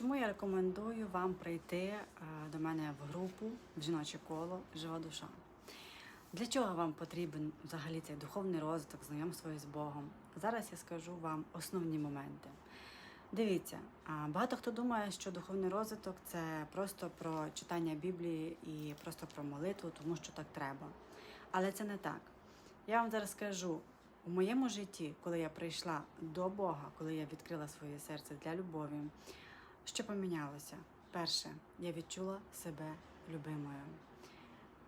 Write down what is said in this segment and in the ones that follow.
Чому я рекомендую вам прийти е, до мене в групу в жіноче коло Жива душа? Для чого вам потрібен взагалі цей духовний розвиток, знайомство із Богом? Зараз я скажу вам основні моменти. Дивіться, багато хто думає, що духовний розвиток це просто про читання Біблії і просто про молитву, тому що так треба. Але це не так. Я вам зараз скажу, у моєму житті, коли я прийшла до Бога, коли я відкрила своє серце для любові, що помінялося? Перше, я відчула себе любимою.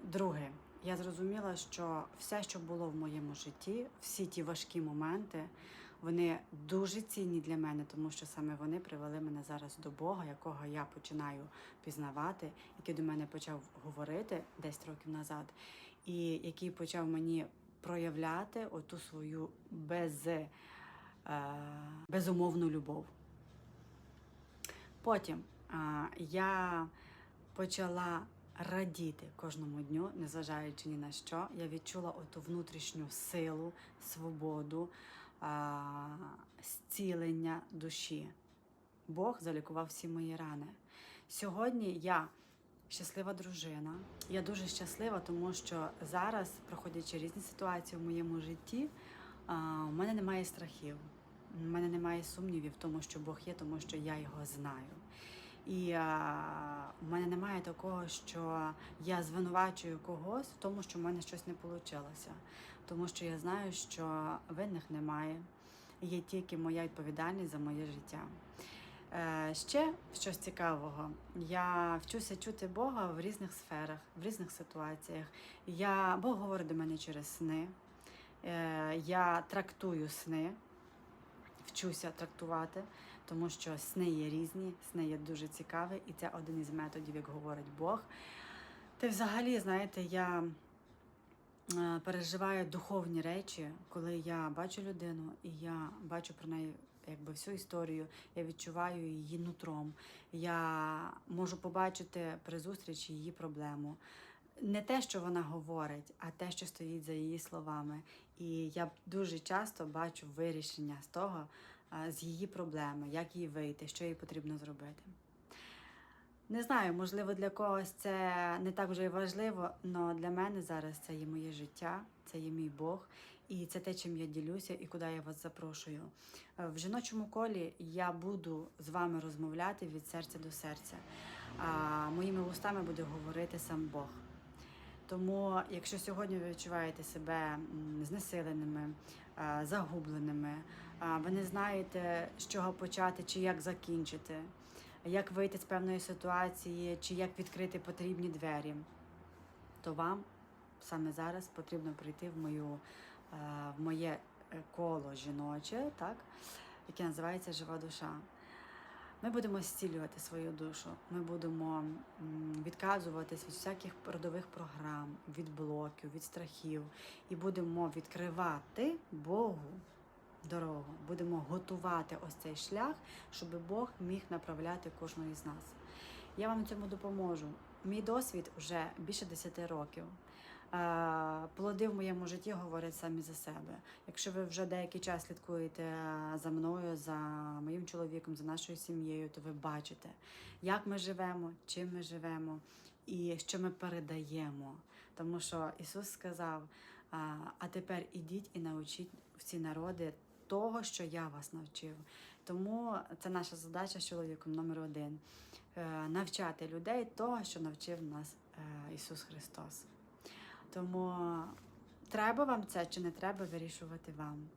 Друге, я зрозуміла, що все, що було в моєму житті, всі ті важкі моменти, вони дуже цінні для мене, тому що саме вони привели мене зараз до Бога, якого я починаю пізнавати, який до мене почав говорити 10 років назад, і який почав мені проявляти оту свою без, е, безумовну любов. Потім а, я почала радіти кожному дню, незважаючи ні на що. Я відчула оту внутрішню силу, свободу, а, зцілення душі. Бог залікував всі мої рани. Сьогодні я щаслива дружина. Я дуже щаслива, тому що зараз, проходячи різні ситуації в моєму житті, у мене немає страхів. У мене немає сумнівів в тому, що Бог є, тому що я його знаю. І а, у мене немає такого, що я звинувачую когось в тому, що в мене щось не вийшло. Тому що я знаю, що винних немає. Є тільки моя відповідальність за моє життя. Е, ще щось цікавого. Я вчуся чути Бога в різних сферах, в різних ситуаціях. Я, Бог говорить до мене через сни. Е, я трактую сни вчуся трактувати, тому що сни є різні, сни є дуже цікаві, і це один із методів, як говорить Бог. Та взагалі, знаєте, я е, переживаю духовні речі, коли я бачу людину і я бачу про неї. Якби всю історію я відчуваю її нутром. Я можу побачити при зустрічі її проблему. Не те, що вона говорить, а те, що стоїть за її словами. І я дуже часто бачу вирішення з того, з її проблеми, як їй вийти, що їй потрібно зробити. Не знаю, можливо, для когось це не так вже й важливо, але для мене зараз це є моє життя, це є мій Бог, і це те, чим я ділюся і куди я вас запрошую. Е, В жіночому колі я буду з вами розмовляти від серця до серця. А моїми вустами буде говорити сам Бог. Тому, якщо сьогодні ви відчуваєте себе знесиленими, загубленими, ви не знаєте, з чого почати чи як закінчити, як вийти з певної ситуації, чи як відкрити потрібні двері, то вам саме зараз потрібно прийти в мою е, в моє е, коло жіноче, так, яке називається Жива душа. Ми будемо зцілювати свою душу. Ми будемо відказуватись від всяких родових програм, від блоків, від страхів, і будемо відкривати Богу дорогу. Будемо готувати ось цей шлях, щоб Бог міг направляти кожного із нас. Я вам цьому допоможу. Мій досвід вже більше 10 років. Плоди в моєму житті говорять самі за себе. Якщо ви вже деякий час слідкуєте за мною, за моїм чоловіком, за нашою сім'єю, то ви бачите, як ми живемо, чим ми живемо і що ми передаємо. Тому що Ісус сказав: а тепер ідіть і научіть всі народи того, що я вас навчив. Тому це наша задача з чоловіком номер один е, навчати людей того, що навчив нас е, Ісус Христос. Тому треба вам це чи не треба вирішувати вам.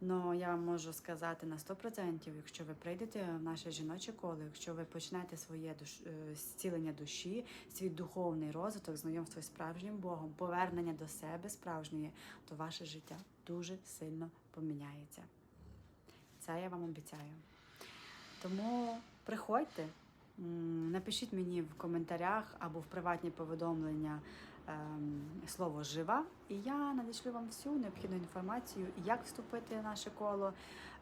Ну я вам можу сказати на 100%, якщо ви прийдете в наше жіноче коло, якщо ви почнете своє душ... е, зцілення душі, свій духовний розвиток, знайомство з справжнім Богом, повернення до себе справжньої, то ваше життя дуже сильно поміняється. Це я вам обіцяю. Тому приходьте, напишіть мені в коментарях або в приватні повідомлення слово жива, і я надішлю вам всю необхідну інформацію, як вступити в наше коло.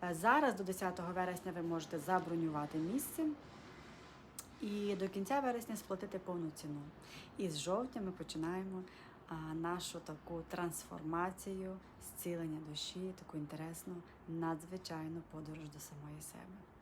Е, Зараз до 10 вересня ви можете забронювати місце. І до кінця вересня сплатити повну ціну. І з жовтня ми починаємо а, нашу таку трансформацію, зцілення душі, таку інтересну, надзвичайну подорож до самої себе.